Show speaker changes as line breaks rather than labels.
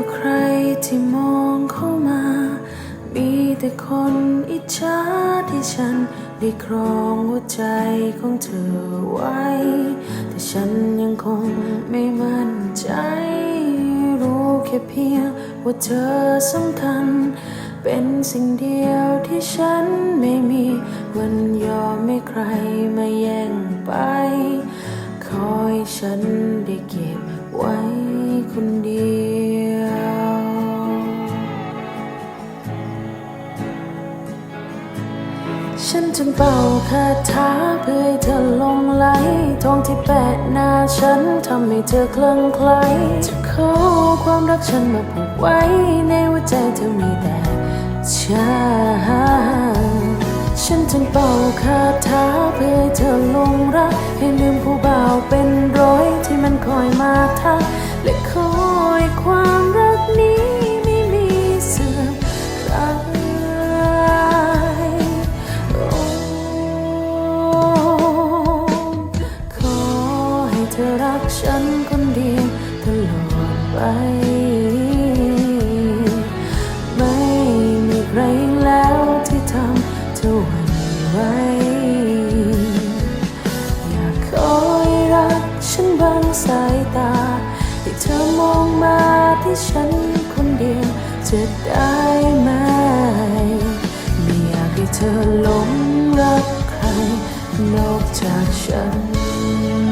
ต่อใครที่มองเข้ามา มีแต่คนอิจฉาที่ฉันได้ครองหัวใจของเธอไว้ แต่ฉันยังคงไม่มั่นใจ รู้แค่เพียงว่าเธอสำคัญ เป็นสิ่งเดียวที่ฉันไม่มีวันยอมให้ใครมาแย่งไป คอยฉันได้เก็บไว้คนเดียว ฉันจึงเป่าคาถาเพื่อให้เธอลงไหลทองที่แปะหน้าฉันทำให้เธอคลั่งไคล้จะขอความรักฉันมาผูกไว้ ในหัวใจเธอมีแต่ฉันฉันจึงเป่าคาถาเพื่อให้เธอลงรัก ให้ลืมผู้บ่าวเป็นร้อยที่มันคอยมาทักและ เธอรักฉันคนเดียวตลอดไป ไม่มีใครแล้วที่ทำเธอหวั่นไหวอยากคอยรักฉันบางสายตา ให้เธอมองมาที่ฉันคนเดียวจะได้ไหมไม่อยากให้เธอหลงรักใครนอกจากฉัน